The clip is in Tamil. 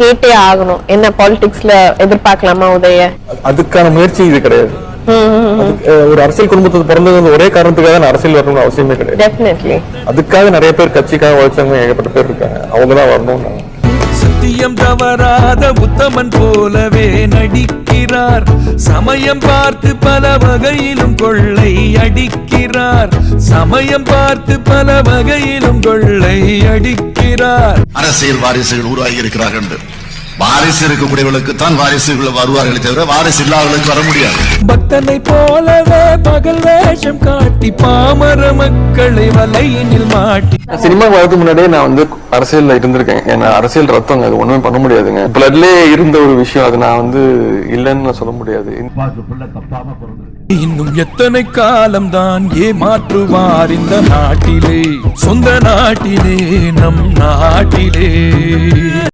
கேட்டே ஆகணும். என்ன பாலிடிக்ஸ்ல எதிர்பார்க்கலாமா உதய? அதுக்கான முயற்சி இது கிடையாது. ஒரு அரசியல் குடும்பத்துக்கு பிறந்தது வந்து ஒரே காரணத்துக்காக நான் அரசியல் வரணும்னு அவசியமே கிடையாது. டெஃபினெட்லி அதுக்காக நிறைய பேர் கட்சிக்காக உழைச்சவங்க ஏகப்பட்ட பேர் இருக்காங்க. அவங்க தான் வரணும்னு நான் சத்தியம் தவறாத உத்தமன் போலவே நடிக்கிறார். சமயம் பார்த்து பல வகையிலும் கொள்ளை அடிக்கிறார். சமயம் பார்த்து பல வகையிலும் கொள்ளை அடிக்கிறார். அரசியல் வாரிசுகள் உருவாகி இருக்கிறார்கள் என்று. வாரிசு இருக்கக்கூடியவர்களுக்கு தான் வாரிசுகள் வருவார்களே தவிர வாரிசு இல்லாதவர்களுக்கு வர முடியாது. பக்தனை போலவே பகல் வேஷம் காட்டி பாமர மக்களை வலையினில் மாட்டி. சினிமா வரதுக்கு முன்னாடியே நான் வந்து அரசியல்ல இருந்திருக்கேன். ஏன்னா அரசியல் ரத்தம் அது ஒண்ணுமே பண்ண முடியாதுங்க. பிளட்லயே இருந்த ஒரு விஷயம் அது நான் வந்து இல்லைன்னு சொல்ல முடியாது. இன்னும் எத்தனை காலம்தான் ஏமாற்றுவார் இந்த நாட்டிலே? சொந்த நாட்டிலே நம் நாட்டிலே.